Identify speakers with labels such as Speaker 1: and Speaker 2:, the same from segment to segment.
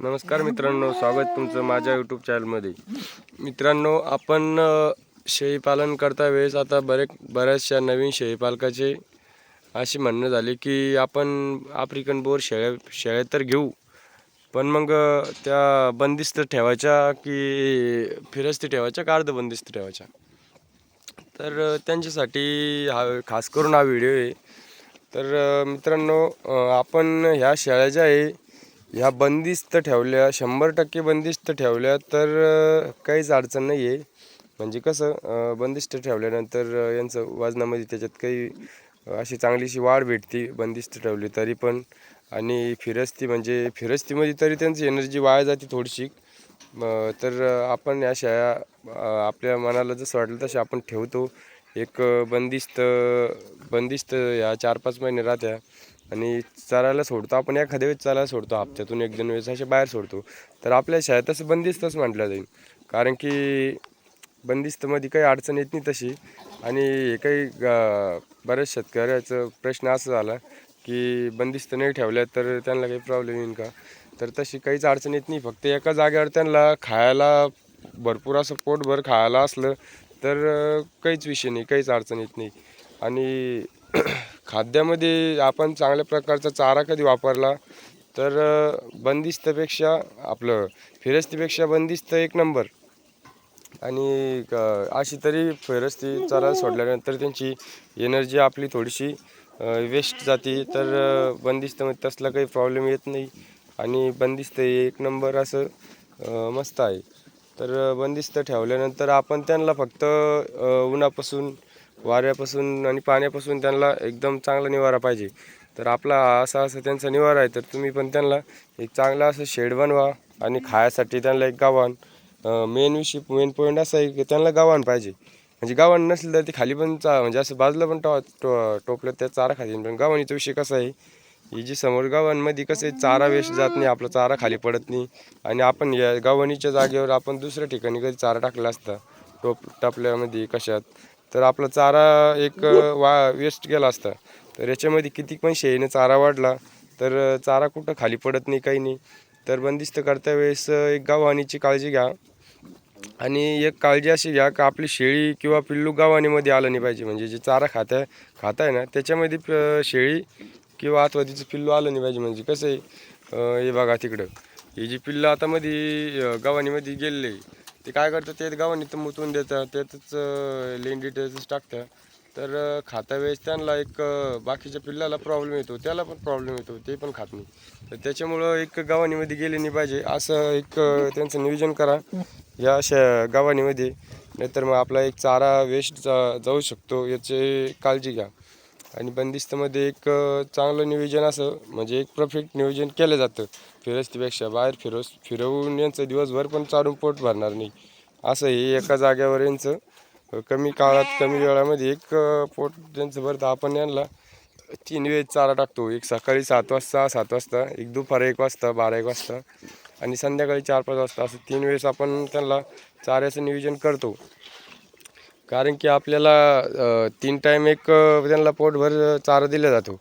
Speaker 1: नमस्कार मित्रांनो स्वागत तुमचं माझ्या यूट्यूब चॅनलमध्ये मित्रांनो आपण शेळी शेळीपालन करता वेळेस आता बरे बऱ्याचशा नवीन शेळीपालकाचे अशी म्हणणं झाली की आपण आफ्रिकन बोर शेळ्या शेळ्या तर घेऊ पण मग त्या बंदिस्त ठेवायच्या की फिरस्ती ठेवायच्या का अर्ध बंदिस्त ठेवायच्या? तर त्यांच्यासाठी हा खास करून हा व्हिडिओ आहे. तर मित्रांनो आपण ह्या शेळ्या ज्या आहे ह्या बंदिस्त ठेवल्या शंभर टक्के बंदिस्त ठेवल्या तर काहीच अडचण नाही आहे म्हणजे कसं बंदिस्त ठेवल्यानंतर यांचं वजनामध्ये म्हणजे त्याच्यात काही अशी चांगलीशी वाढ भेटते बंदिस्त ठेवली तरी पण. आणि फिरस्ती म्हणजे फिरस्तीमध्ये तरी त्यांची एनर्जी वाया जाते थोडीशी. तर आपण या शेळ्या आपल्या मनाला जसं वाटलं तसे आपण ठेवतो. एक बंदिस्त बंदिस्त ह्या चार पाच महिने राहत्या. आणि चरायला सोडतो. आपण एखाद्या वेळेस चरायला सोडतो हप्त्यातून एक दोन वेळेस असे बाहेर सोडतो. तर आपल्या शाळेत तसं बंदिस्तच म्हटलं जाईल. कारण की बंदिस्तमध्ये काही अडचण येत नाही तशी. आणि हे काही बऱ्याच शेतकऱ्याचं प्रश्न असा झाला की बंदिस्त नाही ठेवल्या तर त्यांना काही प्रॉब्लेम येईल का? तर तशी काहीच अडचण येत नाही. फक्त एका जागेवर त्यांना खायला भरपूर असं पोटभर खायला असलं तर काहीच विषय नाही काहीच अडचण येत नाही. आणि खाद्यामध्ये आपण चांगल्या प्रकारचा चारा कधी वापरला तर बंदिस्तपेक्षा आपलं फिरस्तीपेक्षा बंदिस्त एक नंबर. आणि अशी तरी फिरस्ती चारा सोडल्यानंतर त्यांची एनर्जी आपली थोडीशी वेस्ट जाते. तर बंदिस्तमध्ये तसला काही प्रॉब्लेम येत नाही. आणि बंदिस्त एक नंबर असं मस्त आहे. तर बंदिस्त ठेवल्यानंतर आपण त्यांना फक्त उन्हापासून वाऱ्यापासून आणि पाण्यापासून त्यांना एकदम चांगला निवारा पाहिजे. तर आपला असा असं त्यांचा निवारा आहे तर तुम्ही पण त्यांना एक चांगला असं शेड बनवा आणि खायासाठी त्यांना एक गावान मेन विषय मेन पॉईंट असा आहे की त्यांना गावान पाहिजे. म्हणजे गावान नसलं तर ते खाली पण चा म्हणजे असं बाजूला पण टॉ टो टोपलं त्या चारा खाली पण गावानीचा विषय कसा आहे ही जी समोर गावांमध्ये कसं आहे चारा वेस्ट जात नाही आपला चारा खाली पडत नाही. आणि आपण या गावानीच्या जागेवर आपण दुसऱ्या ठिकाणी कधी चारा टाकला असता टोप टापल्यामध्ये कशात तर आपला चारा एक वा वेस्ट गेला असता. तर याच्यामध्ये किती पण शेळीने चारा वाढला तर चारा कुठं खाली पडत नाही काही नाही. तर बंदिस्त करता वेळेस एक गावहानीची काळजी घ्या. आणि एक काळजी अशी घ्या का आपली शेळी किंवा पिल्लू गावानीमध्ये आलं नाही पाहिजे. म्हणजे जे चारा खात्या खात आहे ना त्याच्यामध्ये शेळी किंवा अथवा तिचं पिल्लू आलं नाही पाहिजे. म्हणजे कसं आहे हे बघा तिकडं. ही जी पिल्लं आता मध्ये गव्हाणीमध्ये गावानीमध्ये ते काय करतं तेच गव्हाणी तर मुतून देतात त्यातच अं, लेंडी त्यातच तर खाता वेळेस त्यांना एक बाकीच्या पिल्लाला प्रॉब्लेम येतो त्याला पण प्रॉब्लेम येतो ते पण खात नाही. तर त्याच्यामुळं एक गावानीमध्ये गेले नाही पाहिजे असं एक त्यांचं नियोजन करा. या अशा गावानीमध्ये नाहीतर मग आपला एक चारा वेस्ट जा जाऊ शकतो याची काळजी घ्या. आणि बंदिस्तमध्ये एक चांगलं नियोजन असं म्हणजे एक परफेक्ट नियोजन केलं जातं. फिरस्तीपेक्षा बाहेर फिरस फिरवून यांचं दिवसभर पण चालून पोट भरणार नाही. असं हे एका जागेवर यांचं कमी काळात कमी वेळामध्ये एक पोट त्यांचं भरतं आपण यांना तीन वेळ चारा टाकतो. एक सकाळी सात वाजता सात वाजता एक दुपार एक वाजता बारा एक वाजता आणि संध्याकाळी चार पाच वाजता असं तीन वेळेस आपण त्यांना चाऱ्याचं नियोजन करतो. कारण की आपल्याला तीन टाईम एक त्यांना पोटभर चारा दिला जातो.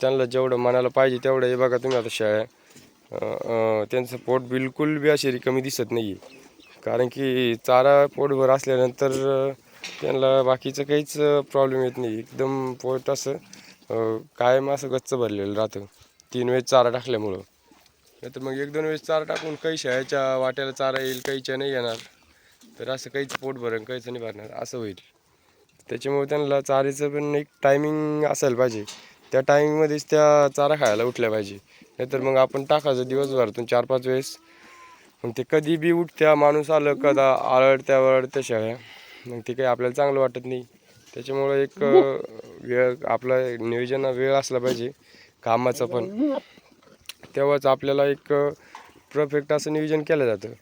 Speaker 1: त्यांना जेवढं मनाला पाहिजे तेवढं. हे बघा तुम्ही आता शाळा त्यांचं पोट बिलकुल बी अशी कमी दिसत नाही आहे कारण की चारा पोटभर असल्यानंतर त्यांना बाकीचं काहीच प्रॉब्लेम येत नाही. एकदम पोट असं कायम असं गच्च भरलेलं राहतं. तीन वेळेस चारा टाकल्यामुळं. नाही तर मग एक दोन वेळेस चारा टाकून काही शाळेच्या वाट्याला चारा येईल काहीच्या नाही येणार. तर असं काहीच पोट भरण काहीच नाही भरणार असं होईल. त्याच्यामुळे त्यांना चारीचं पण एक टायमिंग असायला पाहिजे. त्या टायमिंगमध्येच त्या चारा खायला उठल्या पाहिजे. नाहीतर मग आपण टाकायचं दिवसभरातून चार पाच वेळेस. मग ते कधी बी उठत्या माणूस आलं कदा आळडत्या वळडत्या शेळ्या मग ते काही आपल्याला चांगलं वाटत नाही. त्याच्यामुळं एक वेळ आपला नियोजन वेळ असला पाहिजे कामाचा पण. तेव्हाच आपल्याला एक परफेक्ट असं नियोजन केलं जातं.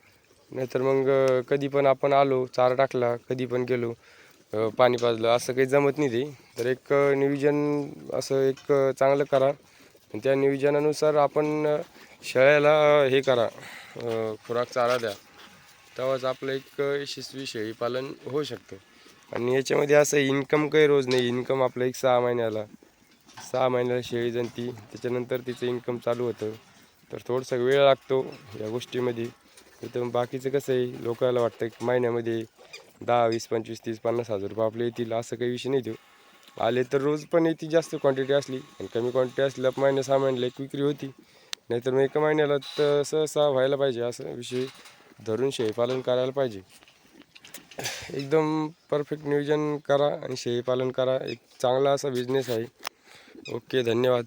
Speaker 1: नाहीतर मग कधी पण आपण आलो चारा टाकला कधी पण गेलो पाणी पाजलं असं काही जमत नाही ते. तर एक नियोजन असं एक चांगलं करा. आणि त्या नियोजनानुसार आपण शेळ्याला हे करा खुराक चारा द्या. तेव्हाच आपलं एक यशस्वी शेळी पालन होऊ शकतं. आणि याच्यामध्ये असं इन्कम काही रोज नाही. इन्कम आपलं एक सहा महिन्याला. सहा महिन्याला शेळी जणती त्याच्यानंतर तिचं इन्कम चालू होतं. तर थोडंसं वेळ लागतो या गोष्टीमध्ये. तर बाकीचं कसं आहे? लोकांना वाटतं की महिन्यामध्ये दहा वीस पंचवीस तीस पन्नास हजार रुपये आपले येतील असं काही विषय नाही देऊ आले तर रोज पण येते जास्त क्वांटिटी असली आणि कमी क्वांटिटी असल्या महिन्या सहा महिन्याला एक विक्री होती. नाहीतर मग एका महिन्याला तर सहसा व्हायला पाहिजे असं विषय धरून शेळीपालन करायला पाहिजे. एकदम परफेक्ट नियोजन करा आणि शेळीपालन करा. एक चांगला असा बिझनेस आहे. ओके धन्यवाद.